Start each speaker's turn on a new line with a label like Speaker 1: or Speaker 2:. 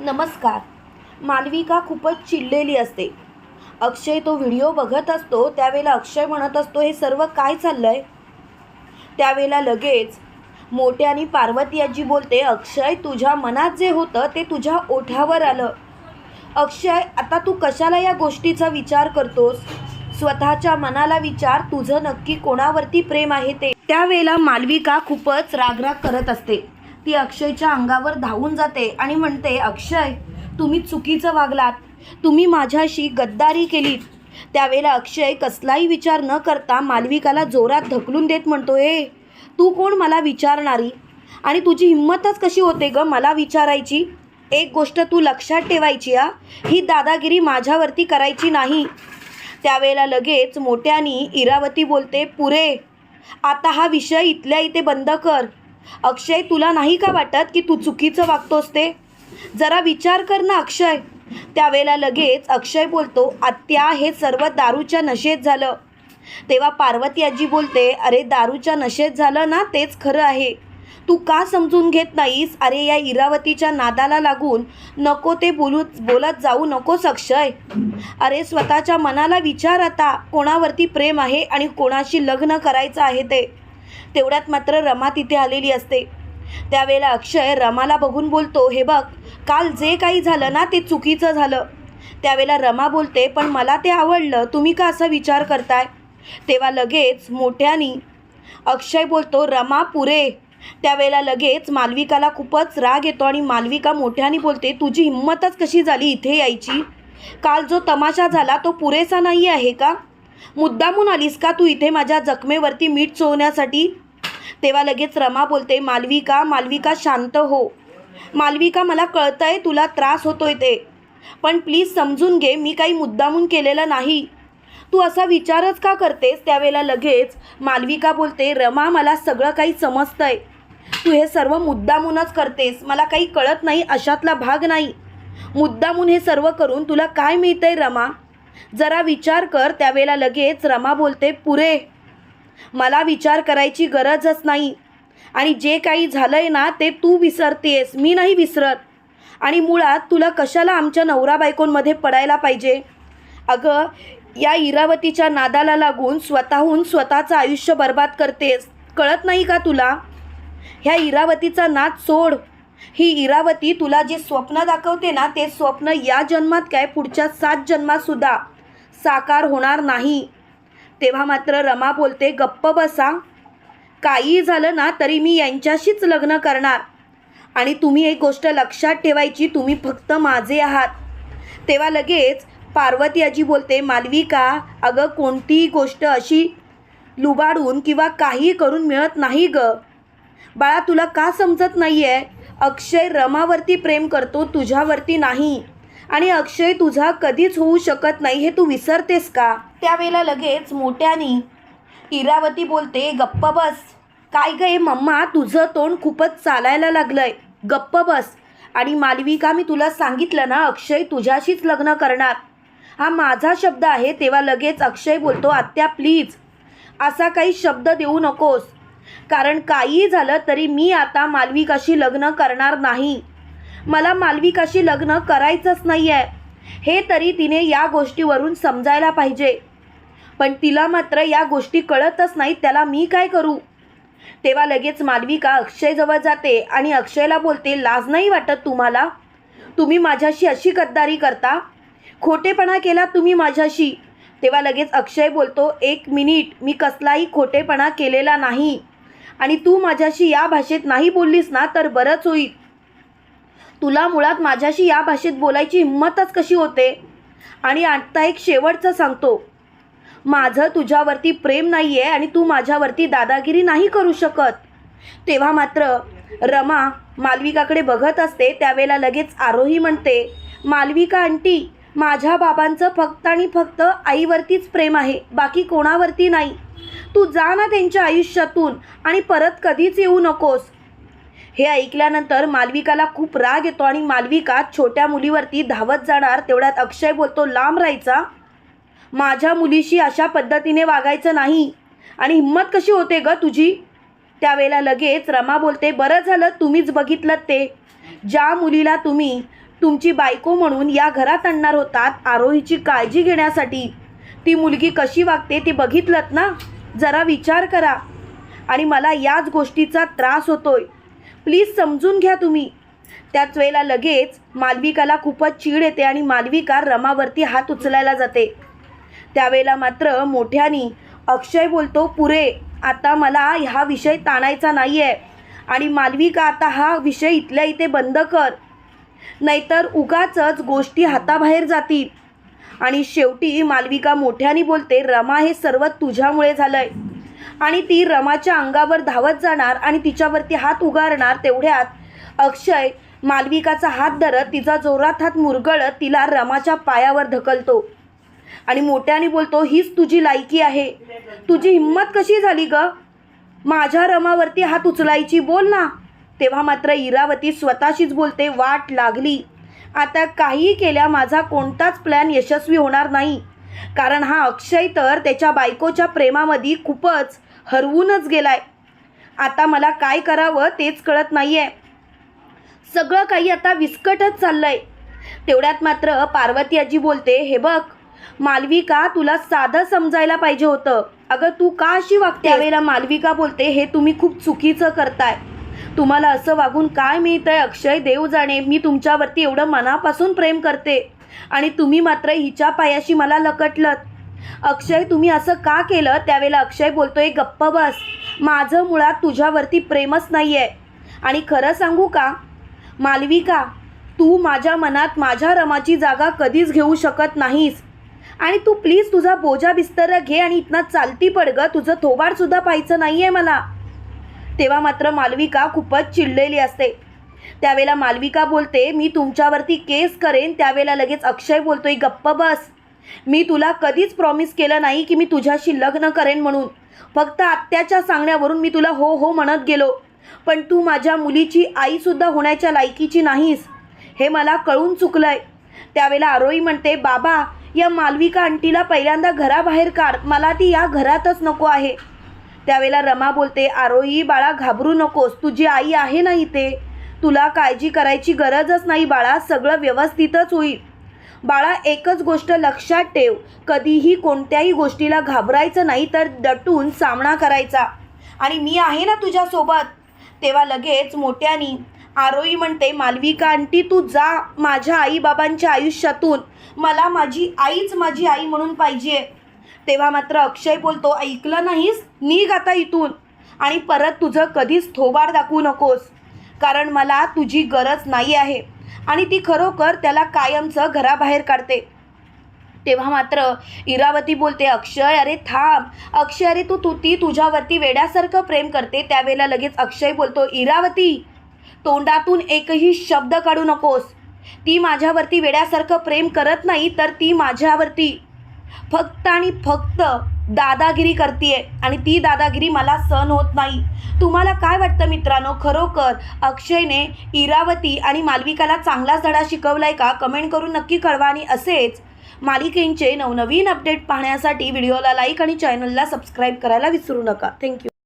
Speaker 1: नमस्कार. मालविका खूपच चिडलेली असते. अक्षय तो व्हिडिओ बघत असतो त्यावेळेला अक्षय म्हणत असतो हे सर्व काय चाललं आहे त्यावेळेला लगेच मोठ्याने पार्वती आजी बोलते अक्षय तुझ्या मनात जे होतं ते तुझ्या ओठावर आलं. अक्षय आता तू कशाला या गोष्टीचा विचार करतोस? स्वतःच्या मनाला विचार तुझं नक्की कोणावरती प्रेम आहे ते? त्यावेळेला मालविका खूपच रागराग करत असते. ती अक्षयच्या अंगावर धावून जाते आणि म्हणते अक्षय तुम्ही चुकीचं वागलात. तुम्ही माझ्याशी गद्दारी केलीत. त्यावेळेला अक्षय कसलाही विचार न करता मालविकाला जोरात ढकलून देत म्हणतो ए तू कोण मला विचारणारी? आणि तुझी हिंमतच कशी होते ग मला विचारायची? एक गोष्ट तू लक्षात ठेवायची आ ही दादागिरी माझ्यावरती करायची नाही. त्यावेळेला लगेच मोठ्यानी इरावती बोलते पुरे आता हा विषय इथल्या इथे बंद कर. अक्षय तुला नाही का वाटत की तू चुकीचं वागतोस ते जरा विचार कर ना अक्षय. त्यावेळेला लगेच अक्षय बोलतो आत्या हे सर्व दारूच्या नशेत झालं. तेव्हा पार्वती आजी बोलते अरे दारूच्या नशेत झालं ना तेच खरं आहे. तू का समजून घेत नाहीस? अरे या इरावतीच्या नादाला लागून नको ते बोलू बोलत जाऊ नकोस अक्षय. अरे स्वतःच्या मनाला विचार आता. कोणावरती प्रेम आहे आणि कोणाशी लग्न करायचं आहे ते? तेवढ्यात मात्र रमा तिथे आलेली असते. त्यावेळेला अक्षय रमाला बघून बोलतो हे बघ काल जे काही झालं ना ते चुकीचं झालं. त्यावेळेला रमा बोलते पण मला ते आवडलं तुम्ही का असा विचार करताय? तेव्हा लगेच मोठ्यानी अक्षय बोलतो रमा पुरे. त्यावेळेला लगेच मालविकाला खूपच राग येतो आणि मालविका मोठ्याने बोलते तुझी हिंमतच कशी झाली इथे यायची? काल जो तमाशा झाला तो पुरेसा नाही आहे का? मुद्दामून आलीस का तू इथे माझ्या जखमेवरती मीठ चोवण्यासाठी तेव्हा लगेच रमा बोलते मालविका मालविका शांत हो. मालविका मला कळतंय तुला त्रास होतोय ते. पण प्लीज समजून घे मी काही मुद्दामून केलेलं नाही. तू असा विचारच का करतेस? त्यावेळेला लगेच मालविका बोलते रमा मला सगळं काही समजतंय. तू हे सर्व मुद्दामूनच करतेस. मला काही कळत नाही अशातला भाग नाही. मुद्दामून हे सर्व करून तुला काय मिळतंय रमा? जरा विचार कर त्यावेळेला लगेच रमा बोलते पुरे मला विचार करायची गरजच नाही. आणि जे काही झालंय ना ते तू विसरतेस मी नाही विसरत. आणि मुळात तुला कशाला आमच्या नवरा बायकोंमध्ये पडायला पाहिजे? अगं या इरावतीच्या नादाला लागून स्वतःहून स्वतःचं आयुष्य बर्बाद करतेस. कळत नाही का तुला? ह्या इरावतीचा नाद सोड. ही इरावती तुला जे स्वप्न दाखवते ना ते स्वप्न या जन्मात काय पुढच्या सात जन्मातसुद्धा साकार होणार नाही. तेव्हा मात्र रमा बोलते गप्प बसा. काही झालं ना तरी मी यांच्याशीच लग्न करणार. आणि तुम्ही एक गोष्ट लक्षात ठेवायची तुम्ही फक्त माझे आहात. तेव्हा लगेच पार्वती आजी बोलते मालविका अगं कोणतीही गोष्ट अशी लुबाडून किंवा काही करून मिळत नाही ग. बाळा तुला का समजत नाही आहे अक्षय रमावरती प्रेम करतो तुझ्यावरती नाही. आणि अक्षय तुझा कधीच होऊ शकत नाही हे तू विसरतेस का? त्यावेळेला लगेच मोठ्यानी इरावती बोलते गप्प बस. काय गे मम्मा? तुझं तोंड खूपच चालायला लागलंय. गप्प बस. आणि मालविका मी तुला सांगितलं ना अक्षय तुझ्याशीच लग्न करणार. हा माझा शब्द आहे. तेव्हा लगेच अक्षय बोलतो आत्या प्लीज. असा काही शब्द देऊ नकोस. कारण काही झालं तरी मी आता मालविकाशी लग्न करणार नाही. मला मालविकाशी लग्न करायचंच नाही आहे हे तरी तिने या गोष्टीवरून समजायला पाहिजे. पण तिला मात्र या गोष्टी कळतच नाहीत त्याला मी काय करू? तेव्हा लगेच मालविका अक्षयजवळ जाते आणि अक्षयला बोलते लाज नाही वाटत तुम्हाला? तुम्ही माझ्याशी अशी गद्दारी करता? खोटेपणा केला तुम्ही माझ्याशी? तेव्हा लगेच अक्षय बोलतो एक मिनिट मी कसलाही खोटेपणा केलेला नाही. आणि तू माझ्याशी या भाषेत नाही बोललीस ना तर बरंच होईल. तुला मुळात माझ्याशी या भाषेत बोलायची हिंमतच कशी होते? आणि आत्ता एक शेवटचं सांगतो. माझं तुझ्यावरती प्रेम नाही आहे आणि तू माझ्यावरती दादागिरी नाही करू शकत. तेव्हा मात्र रमा मालविकाकडे बघत असते त्यावेळेला लगेच आरोही म्हणते मालविका आंटी माझ्या बाबांचं फक्त आणि फक्त आईवरतीच प्रेम आहे बाकी कोणावरती नाही. तू जा ना त्यांच्या आयुष्यातून आणि परत कधीच येऊ नकोस. हे ऐकल्यानंतर मालविकाला खूप राग येतो आणि मालविका छोट्या मुलीवरती धावत जाणार तेवढ्यात अक्षय बोलतो लांब राहायचा. माझ्या मुलीशी अशा पद्धतीने वागायचं नाही. आणि हिंमत कशी होते ग तुझी? त्यावेळेला लगेच रमा बोलते बरं झालं तुम्हीच बघितलं ते. ज्या मुलीला तुम्ही तुमची बायको म्हणून या घरात आणणार होतात आरोहीची काळजी घेण्यासाठी ती मुलगी कशी वागते ते बघितलं ना? जरा विचार करा. आणि मला याच गोष्टीचा त्रास होतोय. प्लीज समजून घ्या तुम्ही. त्याच वेळेला लगेच मालविकाला खूपच चीड येते आणि मालविका रमावरती हात उचलायला जाते. त्यावेळेला मात्र मोठ्यानी अक्षय बोलतो पुरे आता मला हा विषय ताणायचा नाही आहे आणि मालविका आता हा विषय इथल्या इथे बंद कर. नाहीतर उगाचच गोष्टी हाताबाहेर जातील. आणि शेवटी मालविका मोठ्याने बोलते रमा हे सर्व तुझ्यामुळे झालंय. आणि ती रमाच्या अंगावर धावत जाणार आणि तिच्यावरती हात उगारणार तेवढ्यात अक्षय मालविकाचा हात धरत तिचा जोरात हात मुरगळत तिला रमाच्या पायावर ढकलतो. आणि मोठ्याने बोलतो हीच तुझी लायकी आहे. तुझी हिंमत कशी झाली ग? माझ्या रमावरती हात उचलायची बोल ना. तेव्हा मात्र इरावती स्वतःशीच बोलते वाट लागली. आता काहीही केल्या माझा कोणताच प्लॅन यशस्वी होणार नाही. कारण हा अक्षय तर त्याच्या बायकोच्या प्रेमामध्ये खूपच हरवूनच गेलाय. आता मला काय करावं तेच कळत नाही आहे सगळं काही आता विस्कटच चाललंय. तेवढ्यात मात्र पार्वती आजी बोलते हे बघ मालविका तुला साधं समजायला पाहिजे होतं. अगं तू का अशी वागते? त्यावेळेला मालविका बोलते हे तुम्ही खूप चुकीचं करताय. तुम्हाला असं वागून काय मिळतंय? अक्षय देव जाणे मी तुमच्यावरती एवढं मनापासून प्रेम करते. आणि तुम्ही मात्र हिच्या पायाशी मला लकटलत. अक्षय तुम्ही असं का केलं? त्यावेळेला अक्षय बोलतोय गप्प बस. माझं मुळात तुझ्यावरती प्रेमच नाही आहे आणि खरं सांगू का? मालविका तू माझ्या मनात माझ्या रमाची जागा कधीच घेऊ शकत नाहीस. आणि तू प्लीज तुझा बोजा बिस्तर घे आणि इथनं चालती पड गं. तुझं थोबाडसुद्धा पाहायचं नाही आहे मला. तेव्हा मात्र मालविका खूपच चिडलेली असते. त्यावेळेला मालविका बोलते मी तुमच्यावरती केस करेन. त्यावेळेला लगेच अक्षय बोलतोय गप्प बस. मी तुला कधीच प्रॉमिस केलं नाही की मी तुझ्याशी लग्न करेन म्हणून. फक्त आत्याच्या सांगण्यावरून मी तुला हो हो म्हणत गेलो. पण तू माझ्या मुलीची आईसुद्धा होण्याच्या लायकीची नाहीस. हे मला कळून चुकलंय. त्यावेळेला आरोही म्हणते बाबा या मालविका आंटीला पहिल्यांदा घराबाहेर काढ. मला ती या घरातच नको आहे. त्यावेळेला रमा बोलते आरोही बाळा घाबरू नकोस. तुझी आई आहे ना इथे? तुला काळजी करायची गरजच नाही बाळा. सगळं व्यवस्थितच होईल. बाळा एकच गोष्ट लक्षात ठेव. कधीही कोणत्याही गोष्टीला घाबरायचं नाही तर दटून सामना करायचा. आणि मी आहे ना तुझ्यासोबत? तेव्हा लगेच मोठ्यानी आरोही म्हणते मालविका आंटी तू जा माझ्या आईबाबांच्या आयुष्यातून. मला माझी आईच माझी आई म्हणून पाहिजे. तेव्हा मात्र अक्षय बोलतो ऐकलं नाहीस? निघ आता इथून. आणि परत तुझं कधीच थोबाड दाखवू नकोस कारण मला तुझी गरज नाही आहे. आणि ती खरोखर त्याला कायमचं घराबाहेर काढते. तेव्हा मात्र इरावती बोलते अक्षय अरे थांब. अक्षय अरे तू तू ती तुझ्यावरती वेड्यासारखं प्रेम करते. त्यावेळेला लगेच अक्षय बोलतो इरावती तोंडातून एकही शब्द काढू नकोस. ती माझ्यावरती वेड्यासारखं प्रेम करत नाही तर ती माझ्यावरती फक्त आणि फक्त दादागिरी करते आणि ती दादागिरी मला सहन होत नाही. तुम्हाला काय वाटतं मित्रांनो? खरोखर अक्षयने इरावती आणि मालविकाला चांगलाच धडा शिकवलाय का? कमेंट करून नक्की कळवा आणि असेच मालिकेंचे नवनवीन अपडेट पाहण्यासाठी व्हिडिओला लाईक आणि चॅनलला सबस्क्राईब करायला विसरू नका. थँक्यू.